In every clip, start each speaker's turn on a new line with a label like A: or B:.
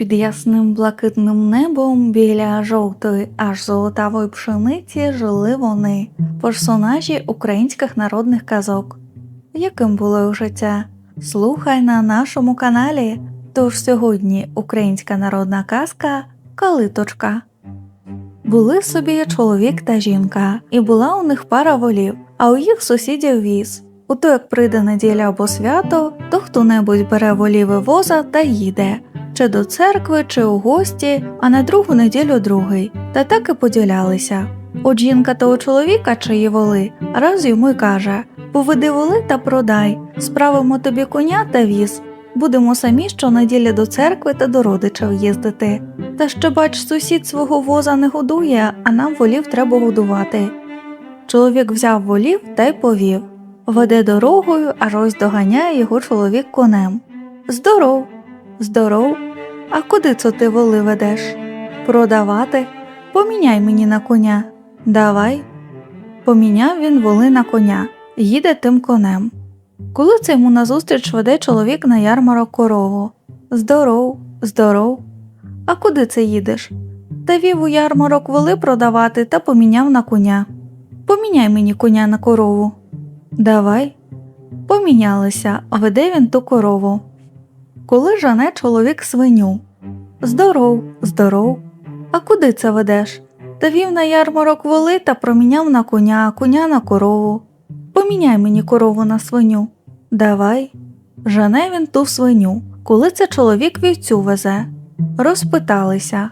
A: Під ясним блакитним небом біля жовтої аж золотавої пшениці жили вони, персонажі українських народних казок. Яким було їх життя? Слухай на нашому каналі. Тож сьогодні українська народна казка Калиточка. Були собі чоловік та жінка, і була у них пара волів, а у їх сусідів віз. У то, як прийде неділя або свято, то хто-небудь бере волів і воза та їде, чи до церкви, чи у гості, а на другу неділю другий, та так і поділялися. От жінка того чоловіка, чиї воли, раз йому й каже Поведи воли та продай, справимо тобі коня та віз. Будемо самі щонеділі до церкви та до родичів їздити. Та ще бач, сусід свого воза не годує, а нам волів треба годувати. Чоловік взяв волів та й повів. Веде дорогою, аж ось доганяє його чоловік конем. Здоров, здоров. А куди це ти воли ведеш? Продавати. Поміняй мені на коня. Давай. Поміняв він воли на коня, їде тим конем. Коли це йому назустріч веде чоловік на ярмарок корову. Здоров, здоров. А куди це їдеш? Та вів у ярмарок воли продавати та поміняв на коня. Поміняй мені коня на корову. Давай. Помінялися, веде він ту корову. Коли жане чоловік свиню. Здоров, здоров. А куди це ведеш? Та вів на ярмарок воли та проміняв на коня, коня на корову. Поміняй мені корову на свиню. Давай. Жене він ту свиню, коли це чоловік вівцю везе. Розпиталися.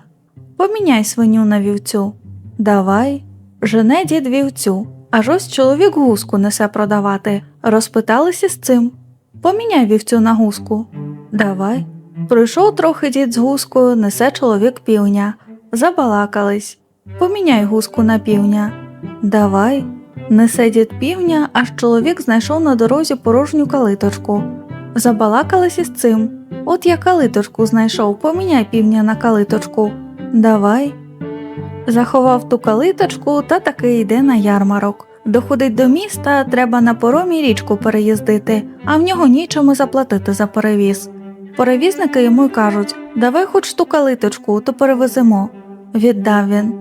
A: Поміняй свиню на вівцю. Давай. Жене дід вівцю, аж ось чоловік гуску несе продавати. Розпиталися з цим. Поміняй вівцю на гуску. Давай. Пройшов трохи дід з гускою, несе чоловік півня. Забалакались. Поміняй гуску на півня. Давай. Несе дід півня, аж чоловік знайшов на дорозі порожню калиточку. Забалакались із цим. От я калиточку знайшов, поміняй півня на калиточку. Давай. Заховав ту калиточку та таки йде на ярмарок. Доходить до міста, треба на поромі річку переїздити, а в нього нічому заплатити за перевіз. Перевізники йому й кажуть давай хоч ту калиточку, то перевеземо. Віддав він.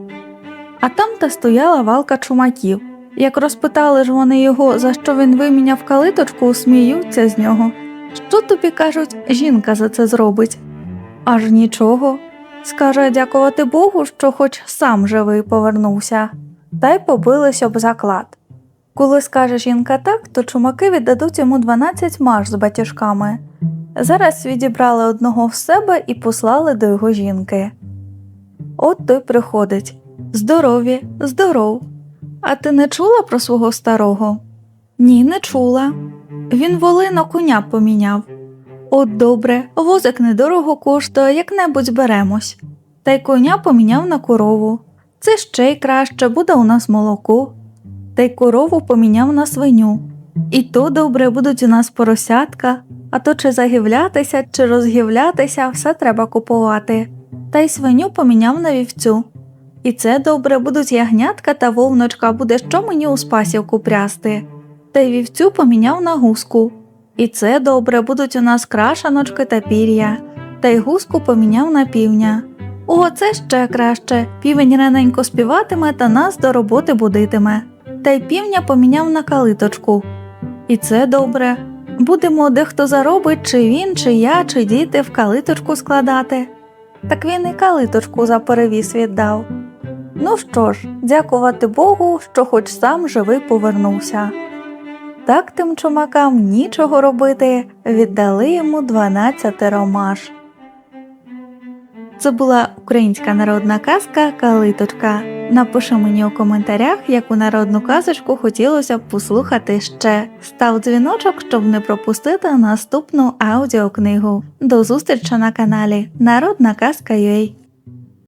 A: А там та стояла валка чумаків. Як розпитали ж вони його, за що він виміняв калиточку, сміються з нього. Що тобі кажуть, жінка за це зробить? Аж нічого. Скаже дякувати Богу, що хоч сам живий повернувся, та й побились об заклад. Коли скаже жінка так, то чумаки віддадуть йому 12 маш з батіжками. Зараз відібрали одного в себе і послали до його жінки. От той приходить Здорові, здоров. А ти не чула про свого старого? Ні, не чула. Він воли на коня поміняв. От добре, возик недорого коштує, як небудь беремось. Та й коня поміняв на корову. Це ще й краще буде у нас молоко. Та й корову поміняв на свиню. І то добре будуть у нас поросятка, а то чи загівлятися, чи розгівлятися, все треба купувати. Та й свиню поміняв на вівцю. І це добре будуть ягнятка та вовночка, буде що мені у спасівку прясти. Та й вівцю поміняв на гуску. І це добре будуть у нас крашаночки та пір'я, та й гуску поміняв на півня. О, це ще краще. Півень раненько співатиме та нас до роботи будитиме. Та й півня поміняв на калиточку. І це добре. Будемо дехто заробить, чи він, чи я, чи діти в калиточку складати. Так він і калиточку за перевіз віддав. Ну що ж, дякувати Богу, що хоч сам живий повернувся. Так тим чумакам нічого робити, віддали йому 12 ромаш. Це була українська народна казка Калиточка. Напиши мені у коментарях, яку народну казочку хотілося б послухати ще. Став дзвіночок, щоб не пропустити наступну аудіокнигу. До зустрічі на каналі Народна Казка.ua